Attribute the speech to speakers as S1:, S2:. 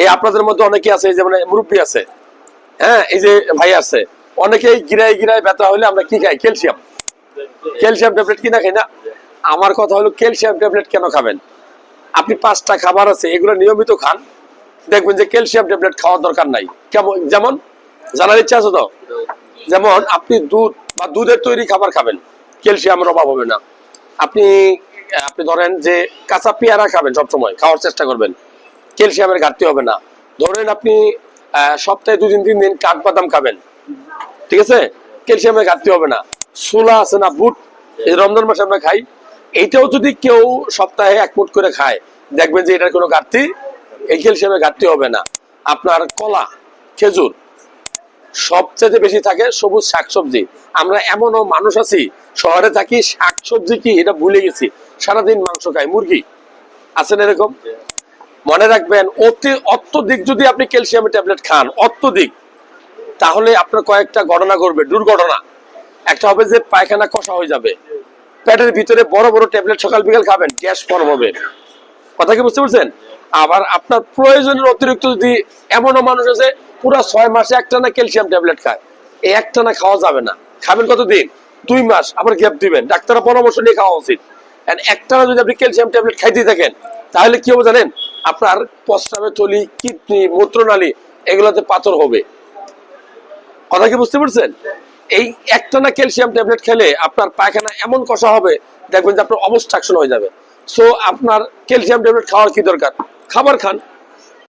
S1: এই আপনাদের মধ্যে অনেকে আছে যেমন মুরব্বী আছে হ্যাঁ এই যে ভাই আছে, অনেকেই গিরায় গিরায় ব্যথা হলে আমরা কি খাই? ক্যালসিয়াম। ক্যালসিয়াম ট্যাবলেট কিনা খাই না? আমার কথা হলো ক্যালসিয়াম ট্যাবলেট কেন খাবেন? আপনি পাঁচটা খাবার আছে, এগুলো নিয়মিত খান। দেখবেন যে ক্যালসিয়াম ট্যাবলেট খাওয়ার দরকার নাই। কেমন যেমন, জানার ইচ্ছা আছে তো? যেমন, আপনি দুধ বা দুধের তৈরি খাবার খাবেন, ক্যালসিয়ামের অভাব হবে না। আপনি আপনি ধরেন যে কাঁচা পেয়ারা খাবেন সবসময়, খাওয়ার চেষ্টা করবেন। ক্যালসিয়ামের ঘাটতি হবে না। ধরেন আপনি সপ্তাহে দুদিন, তিন দিন কাঠবাদাম খাবেন। ঠিক আছে? ক্যালসিয়ামের ঘাটতি হবে না। ছোলা আছে না, বুট রমজান মাসে আমরা খাই। এইটাও যদি কেউ সপ্তাহে এক মুঠ করে খায়, দেখবেন যে এটার কোনো ঘাটতি, এই ক্যালসিয়ামের ঘাটতি হবে না। আপনার কলা, খেজুর সবচেয়ে বেশি থাকে সবুজ শাকসবজি। আমরা এমনও মানুষ আছি, শহরে থাকি, শাকসবজি কি, এটা ভুলে গেছি। সারাদিন মাংস খাই, মুরগি। আছেন এরকম? মনে রাখবেন, অতি অত্যধিক যদি আপনি ক্যালসিয়ামের ট্যাবলেট খান, অত্যধিক, তাহলে আপনার কয়েকটা ঘটনা ঘটবে, দুর্ঘটনা। একটা হবে যে পায়খানা কষা হয়ে যাবে। পেটের ভিতরে বড় বড় ট্যাবলেট সকাল বিকাল খাবেন, গ্যাস ফর্ম হবে। কথা কি বুঝতে পারছেন? আবার আপনার প্রয়োজনের অতিরিক্ত যদি এমনও মানুষ আছে, পুরো ছয় মাসে একটানা ক্যালসিয়াম ট্যাবলেট খায়। এই একটানা খাওয়া যাবে না। খাবেন কতদিন? দুই মাস। আবার গ্যাপ দিবেন। ডাক্তারের পরামর্শ নিয়ে খাওয়া উচিত। একটানা যদি আপনি ক্যালসিয়াম ট্যাবলেট খাইতে থাকেন, তাহলে কি হবে জানেন? আপনার প্রস্রাবের থলি, কিডনি, মূত্রনালী, এগুলোতে পাথর হবে। কথা কি বুঝতে পারছেন? এই একটানা ক্যালসিয়াম ট্যাবলেট খেলে আপনার পায়খানা এমন কষা হবে, দেখবেন যে আপনার অবস্ট্রাকশন হয়ে যাবে। সো আপনার ক্যালসিয়াম ট্যাবলেট খাওয়ার কি দরকার? খাবার খান।